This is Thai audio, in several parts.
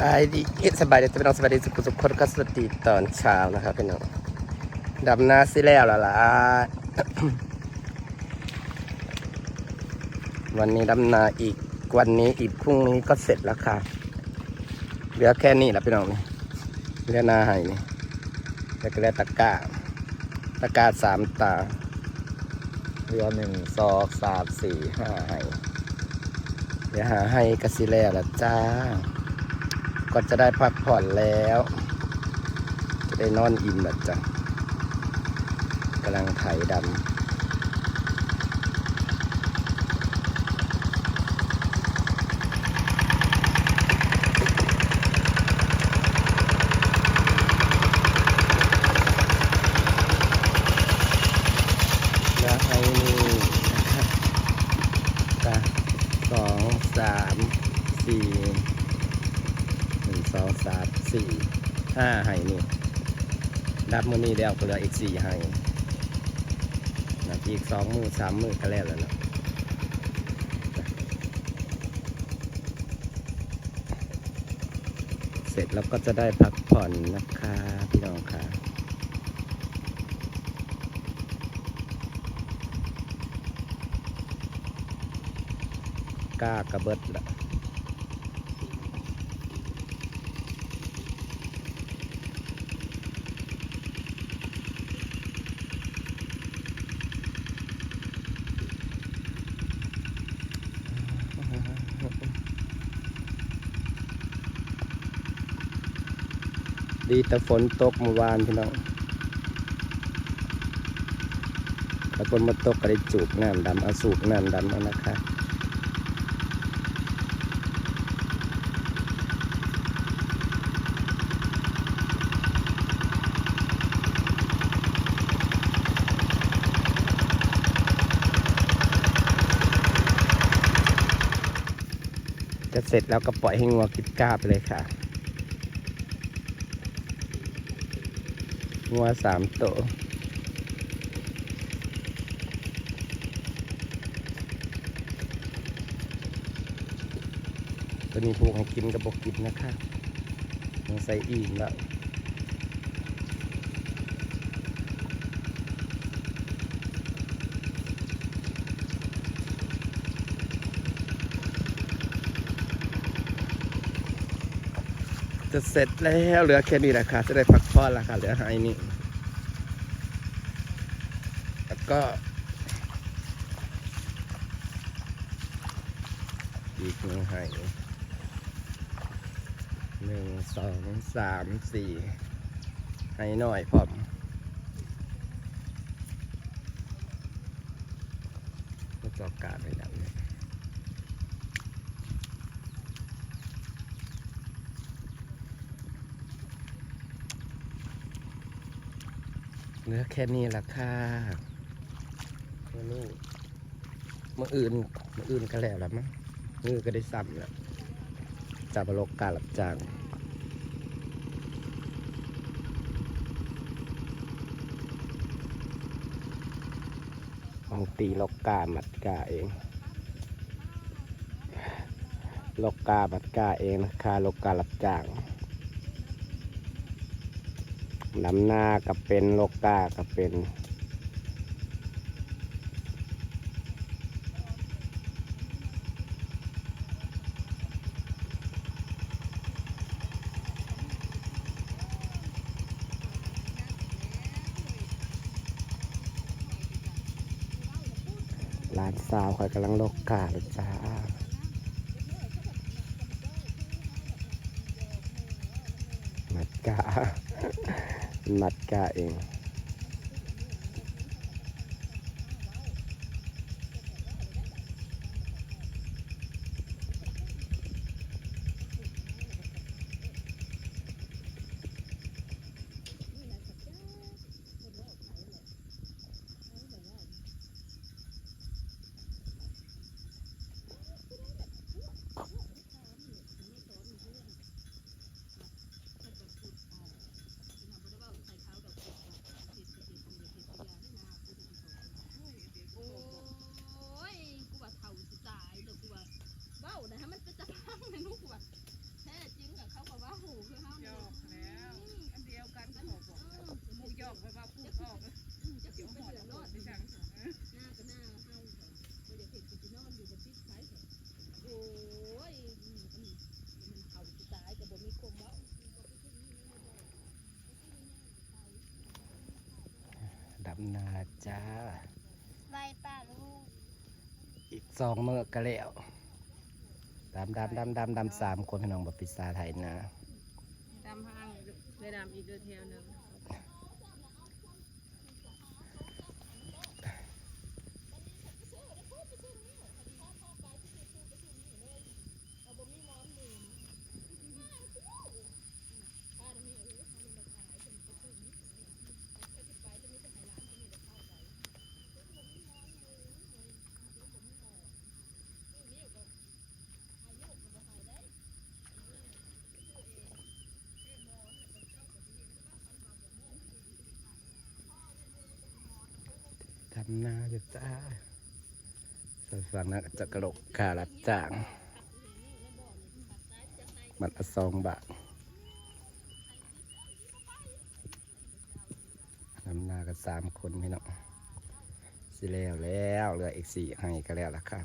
บายดีเอสบายดีพี่น้องสบายดีสุขสุขคนก็สวัสดีตอนเช้านะครับพี่น้องดำนาสิแล้วล่ะล่ะวันนี้ดำนาอีกวันนี้อีกพรุ่งนี้ก็เสร็จแล้วค่ะเหลือแค่นี้แหละพี่น้องนี่เหลือนาไห้นี่แล้วก็เหลือตะกร้าตะกร้าสามตาเหลือหนึ่งสองสามสี่ห้าไห้เดี๋ยวหาให้ก็สิแล้วละจ้า ก็จะได้พักผ่อนแล้ว จะได้นอนอิ่มแบบจังกำลังไถดำแล้วให้นี่นะครับจ้ะสองสามสี่ หนึ่งส องสามสี่ห้าไห้นี่ดับมือนี้แล้วก็เหลืออีกสี่ไห้นะอีกสองมือสามมือก็แล้วแล้วนะเสร็จแล้วก็จะได้พักผ่อนนะคะพี่น้องค่ะก้ากระเบิดละ ดีแต่ฝนตกเมื่อวานพี่น้องแล้วฝนมาตกก็ได้จูบน้ำดำเอาสูบน้ำดำเอานะคะจะเสร็จแล้วก็ปล่อยให้งัวกินก้าไปเลยค่ะ งัวสามตัวตัวนี้ผูกให้กินกับบกกินนะคะใส่อิ่มแล้ว จะเสร็จแล้วเหลือแค่นี้แหละค่ะจะได้พักผ่อนล้วค่ะเหลือให้นี่แล้วก็อีกหนึ่งให้หนึ่งสองสามสี่ให้หน่อยพร้อมก็จอกกาดไปแล้วเนี่ย เหลือแค่นี้ละค่ะเมื่อนี้เมื่ออื่นเมื่ออื่นก็แล้วละมั้งมือก็ได้ซ้ำแล้วจับโลกกาหลับจางของตีโลกกามัดกาเองโลกกามัดกาเองนะคะโลกกาหลับจาง นำหน้ากับเป็นโลกกากับเป็นหลานสาวคอยกำลังโลกกาเลยจ้ามัดกา มัดกาเองำนาจ้าใบป่าลูกอีกสองมือก็แล้วดำดำดำดำดำสามคนพี่น้องบปิษาไทยนะ ดำห้างได้ดำอีกเดือนเทียวหนึง ทำนาอยู่จ้าส่วนฝั่งนั้นก็จะกระโหลกขารับจ้างมันละสองบาททำนากันสามคนพี่น้องสิแล้วแล้วเหลืออีกสี่ให้ก็แล้วละค่ะ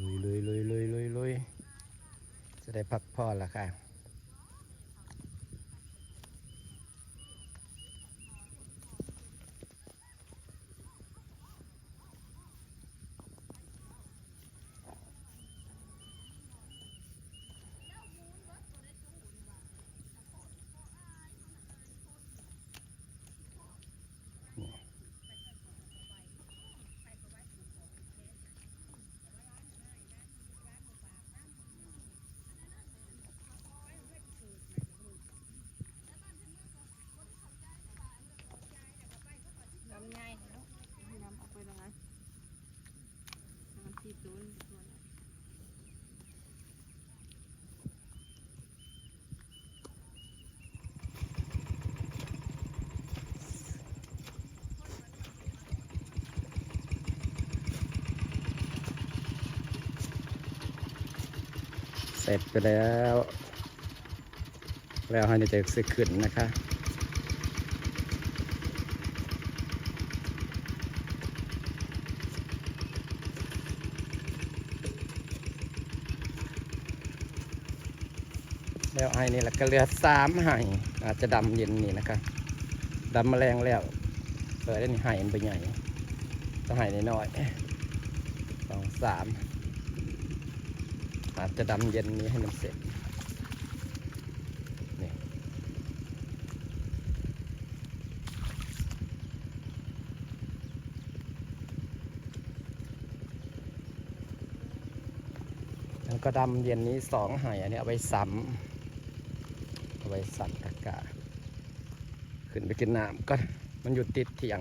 ลุยลุยลุยลุยลุยลุยจะได้พักผ่อนละค่ะ ดำง่ายเนาะดำออกไปตรงนั้น มันที่ตูนส่วนเสร็จไปแล้ว แล้วให้เด็กสึกขึ้นนะคะ แล้วไอ้นี่แหละก็เหลือสามไห่อาจจะดำเย็นนี่นะคะดำแมลงแล้วเปิดได้นี่ไห่มันไปใหญ่ต้องไห่น้อยสองสามอาจจะดำเย็นนี้ให้มันเสร็จนี่แล้วก็ดำเย็นนี้สองไหายอันนี้เอาไว้ซ้ำ ไว้สัตว์อากาศขึ้นไปกินน้ำก็มันอยู่ติดเถียง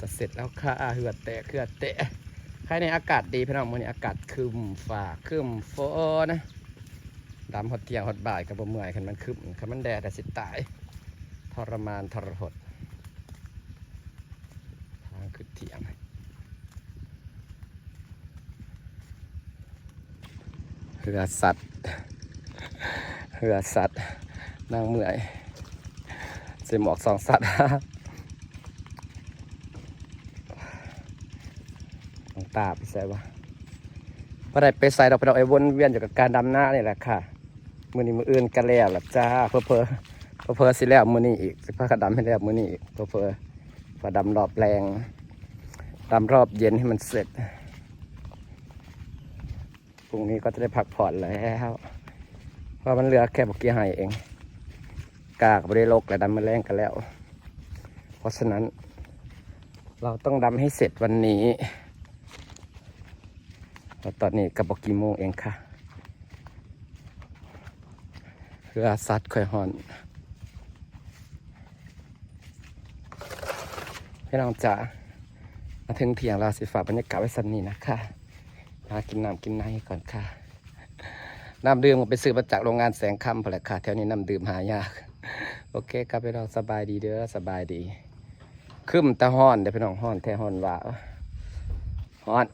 จะเสร็จแล้วค่ะเหือดแตะเหือดแตะใครในอากาศดีพี่น้องมื้อนี้อากาศครึมฝ่าครึมฝนนะดำหดเที่ยงหดบ่ายกับบ่เมื่อยคันมันครึมคันมันแดดแต่สิตาย ทรมานทรหดทางขึ้นเที่ยงเรือสัตว์ เรือสัตว์นางเมื่อยเสียหมอกสองสัตว์น้องตาไปใส่วะพอได้ไปใส่เราไปเราไอ้วนเวียนอยู่กับการดำหน้านี่แหละค่ะ มือนี้มืออื่นกันแล้วล่ะจ้าเพอเพอเพอเพอสิแล้วมือนี้อีกสิพากันดำให้แล้วมือนี้อีกเพอเพอพอดำรอบแรงดำรอบเย็นให้มันเสร็จพรุ่งนี้ก็จะได้พักผ่อนแล้ว เพราะมันเหลือแค่บกี้ไห้เอง กากไม่ได้ลกและดำมาแรงกันแล้ว เพราะฉะนั้น เราต้องดำให้เสร็จวันนี้แล้วตอนนี้กับบกกี่โมงเองค่ะเรือสัตว์ค่อยหอนพี่น้องจ๋ามาถึงเที่ยงเราสิฝากบรรยากาศไว้สันนี้นะคะมากินน้ำกินน้ำก่อนค่ะ น้ำดื่มก็ไปซื้อมาจากโรงงานแสงคำพอแหละค่ะแถวนี้น้ำดื่มหายาก โอเคครับพี่น้องสบายดีเด้อสบายดี ขึ้นตะห้อนเดี๋ยวพี่น้องห้อนแท้ห้อนว่าห้อน